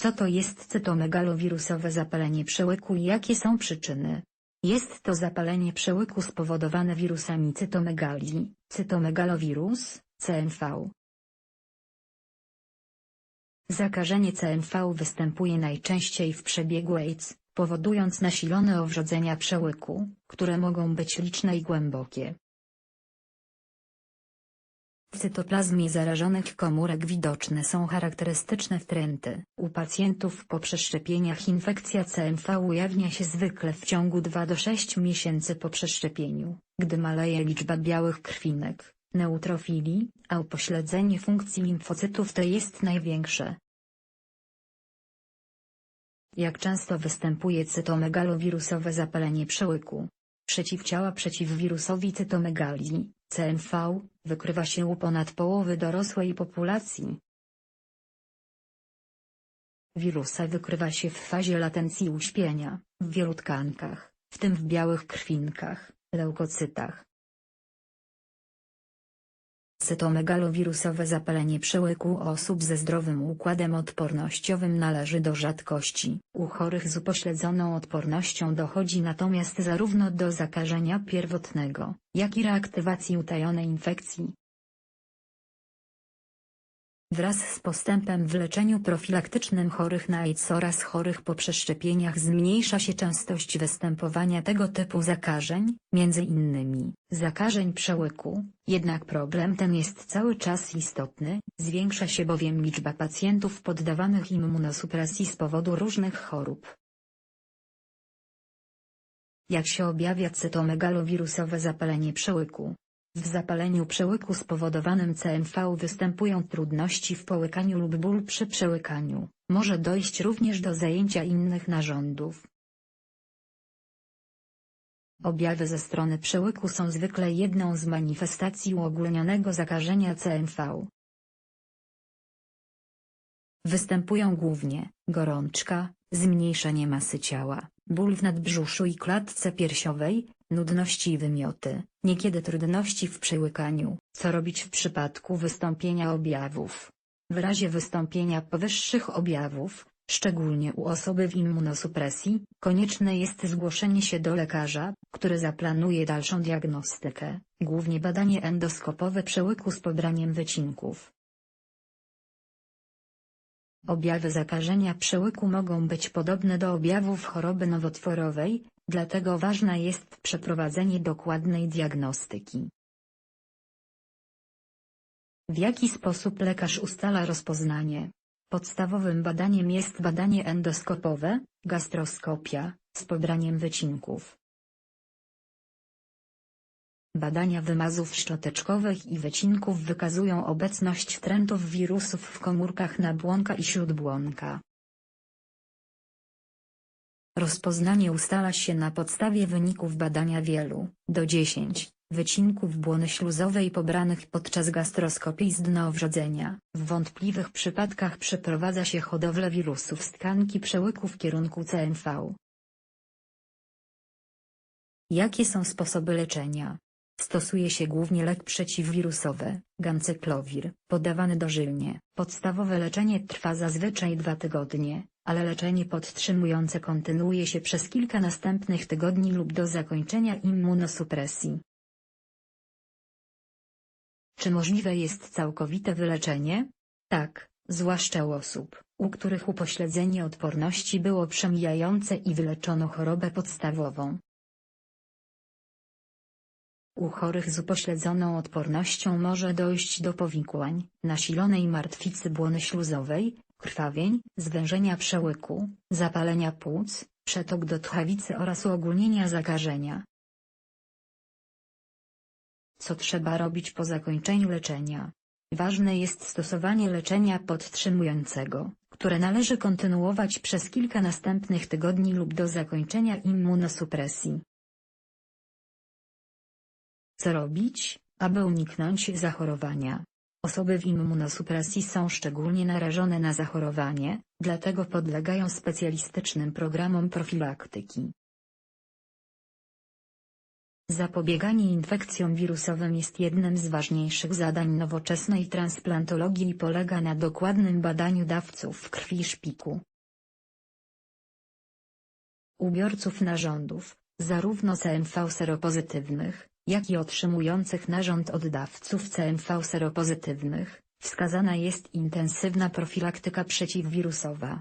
Co to jest cytomegalowirusowe zapalenie przełyku i jakie są przyczyny? Jest to zapalenie przełyku spowodowane wirusami cytomegalii, cytomegalowirus, CMV. Zakażenie CMV występuje najczęściej w przebiegu AIDS, powodując nasilone owrzodzenia przełyku, które mogą być liczne i głębokie. W cytoplazmie zarażonych komórek widoczne są charakterystyczne wtręty. U pacjentów po przeszczepieniach infekcja CMV ujawnia się zwykle w ciągu 2 do 6 miesięcy po przeszczepieniu, gdy maleje liczba białych krwinek, neutrofili, a upośledzenie funkcji limfocytów T jest największe. Jak często występuje cytomegalowirusowe zapalenie przełyku? Przeciwciała przeciw wirusowi cytomegalii, CMV, wykrywa się u ponad połowy dorosłej populacji. Wirusa wykrywa się w fazie latencji uśpienia, w wielu tkankach, w tym w białych krwinkach, leukocytach. Cytomegalowirusowe zapalenie przełyku osób ze zdrowym układem odpornościowym należy do rzadkości. U chorych z upośledzoną odpornością dochodzi natomiast zarówno do zakażenia pierwotnego, jak i reaktywacji utajonej infekcji. Wraz z postępem w leczeniu profilaktycznym chorych na AIDS oraz chorych po przeszczepieniach zmniejsza się częstość występowania tego typu zakażeń, między innymi zakażeń przełyku, jednak problem ten jest cały czas istotny, zwiększa się bowiem liczba pacjentów poddawanych immunosupresji z powodu różnych chorób. Jak się objawia cytomegalowirusowe zapalenie przełyku? W zapaleniu przełyku spowodowanym CMV występują trudności w połykaniu lub ból przy przełykaniu, może dojść również do zajęcia innych narządów. Objawy ze strony przełyku są zwykle jedną z manifestacji uogólnionego zakażenia CMV. Występują głównie gorączka, zmniejszenie masy ciała, ból w nadbrzuszu i klatce piersiowej, nudności i wymioty, niekiedy trudności w przełykaniu. Co robić w przypadku wystąpienia objawów? W razie wystąpienia powyższych objawów, szczególnie u osoby w immunosupresji, konieczne jest zgłoszenie się do lekarza, który zaplanuje dalszą diagnostykę, głównie badanie endoskopowe przełyku z pobraniem wycinków. Objawy zakażenia przełyku mogą być podobne do objawów choroby nowotworowej, dlatego ważne jest przeprowadzenie dokładnej diagnostyki. W jaki sposób lekarz ustala rozpoznanie? Podstawowym badaniem jest badanie endoskopowe, gastroskopia, z pobraniem wycinków. Badania wymazów szczoteczkowych i wycinków wykazują obecność wtrętów wirusów w komórkach nabłonka i śródbłonka. Rozpoznanie ustala się na podstawie wyników badania wielu, do 10, wycinków błony śluzowej pobranych podczas gastroskopii z dna owrzodzenia. W wątpliwych przypadkach przeprowadza się hodowlę wirusów z tkanki przełyku w kierunku CMV. Jakie są sposoby leczenia? Stosuje się głównie lek przeciwwirusowy, gancyklowir, podawany dożylnie. Podstawowe leczenie trwa zazwyczaj dwa tygodnie, ale leczenie podtrzymujące kontynuuje się przez kilka następnych tygodni lub do zakończenia immunosupresji. Czy możliwe jest całkowite wyleczenie? Tak, zwłaszcza u osób, u których upośledzenie odporności było przemijające i wyleczono chorobę podstawową. U chorych z upośledzoną odpornością może dojść do powikłań, nasilonej martwicy błony śluzowej, krwawień, zwężenia przełyku, zapalenia płuc, przetok do tchawicy oraz uogólnienia zakażenia. Co trzeba robić po zakończeniu leczenia? Ważne jest stosowanie leczenia podtrzymującego, które należy kontynuować przez kilka następnych tygodni lub do zakończenia immunosupresji. Co robić, aby uniknąć zachorowania? Osoby w immunosupresji są szczególnie narażone na zachorowanie, dlatego podlegają specjalistycznym programom profilaktyki. Zapobieganie infekcjom wirusowym jest jednym z ważniejszych zadań nowoczesnej transplantologii i polega na dokładnym badaniu dawców krwi szpiku, ubiorców narządów, zarówno CMV seropozytywnych, jak i otrzymujących narząd oddawców CMV seropozytywnych, wskazana jest intensywna profilaktyka przeciwwirusowa.